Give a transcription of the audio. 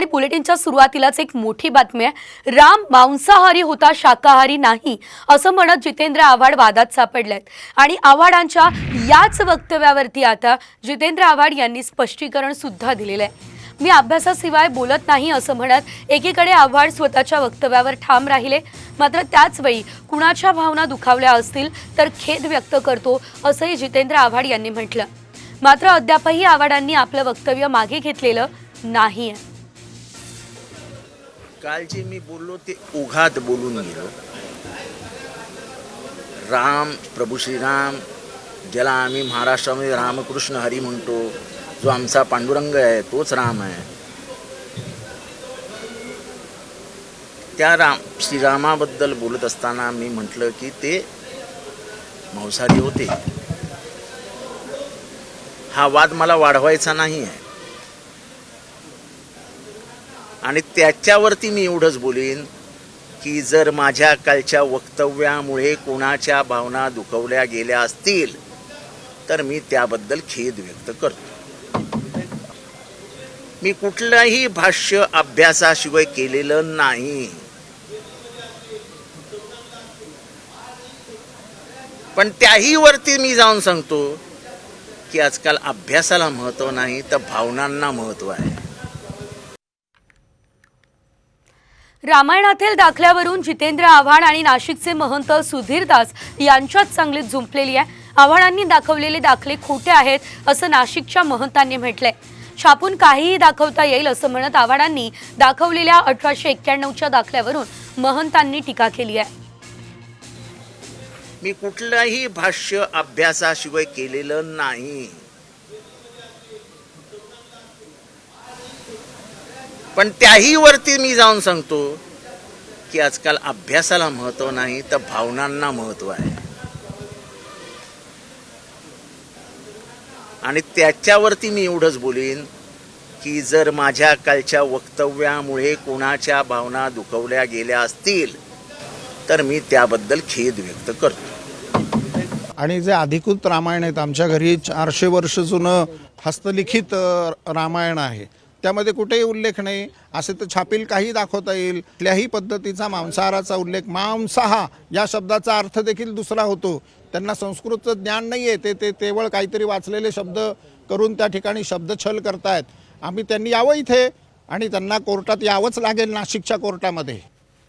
आणि बुलेटिनच्या सुरुवातीलाच एक मोठी बातमी आहे. राम मांसाहारी होता शाकाहारी नाही असं म्हणत जितेंद्र आव्हाड वादात सापडलेत. आणि आव्हाडांच्या याच वक्तव्यावरती आता जितेंद्र आव्हाड यांनी स्पष्टीकरण सुद्धा दिलेलं आहे. मी अभ्यासाशिवाय बोलत नाही असं म्हणत एकीकडे आव्हाड स्वतःच्या वक्तव्यावर ठाम राहिले मात्र त्याचवेळी कुणाच्या भावना दुखावल्या असतील तर खेद व्यक्त करतो असंही जितेंद्र आव्हाड यांनी म्हटलं. मात्र अद्यापही आव्हाडांनी आपलं वक्तव्य मागे घेतलेलं नाही आहे काल जे मी बोललो ते उघात बोलून गेलो. राम प्रभू श्रीराम ज्याला आम्ही महाराष्ट्रामध्ये रामकृष्ण हरी म्हणतो जो आमचा पांडुरंग आहे तोच राम आहे. त्या राम श्रीरामाबद्दल बोलत असताना मी म्हटलं की ते मांसाहारी होते. हा वाद मला वाढवायचा नाही आहे आणि त्याच्यावरती मी एवढंच बोलीन की जर माझ्या कालच्या वक्तव्यामुळे कोणाच्या भावना दुखवल्या गेल्या असतील तर मी त्याबद्दल खेद व्यक्त करतो. मी कुठलंही भाष्य अभ्यासाशिवाय केलेलं नाही. पण त्याही वरती मी जाऊन सांगतो की आजकाल अभ्यासाला महत्त्व नाही तर भावनांना महत्त्व आहे. रामायणातील दाखल्यावरून जितेंद्र आव्हाड आणि नाशिकचे महंत सुधीर दास यांच्यात चांगलीच झुंपलेली आहे. आव्हाडांनी दाखवलेले दाखले खोटे आहेत असं नाशिकच्या महंतांनी म्हटलंय. छापून काहीही दाखवता येईल असं म्हणत आव्हाडांनी दाखवलेल्या अठराशे एक्क्याण्णवच्या दाखल्यावरून महंतांनी टीका केली आहे. मी कुठलंही भाष्य अभ्यासाशिवाय केलेलं नाही. पण त्याही वरती मी जाऊन सांगतो की आजकाल अभ्यासाला महत्त्व नाही तर भावनांना महत्त्व आहे. आणि त्याच्यावरती मी एवढंच बोलीन की जर माझ्या कालच्या वक्तव्यामुळे कोणाच्या भावना दुखवल्या गेल्या असतील तर मी त्याबद्दल खेद व्यक्त करतो. आणि जे अधिकृत रामायण आहेत आमच्या घरी चारशे वर्ष जुनं हस्तलिखित रामायण आहे. त्यामध्ये कुठेही उल्लेख नाही. असे तर छापील काही दाखवता येईल. कुठल्याही पद्धतीचा मांसाहाराचा उल्लेख मांसाहा या शब्दाचा अर्थ देखील दुसरा होतो. त्यांना संस्कृतचं ज्ञान नाही आहे ते ते केवळ काहीतरी वाचलेले शब्द करून त्या ठिकाणी शब्दछल करतायत. आम्ही त्यांनी यावं इथे आणि त्यांना कोर्टात यावंच लागेल नाशिकच्या कोर्टामध्ये.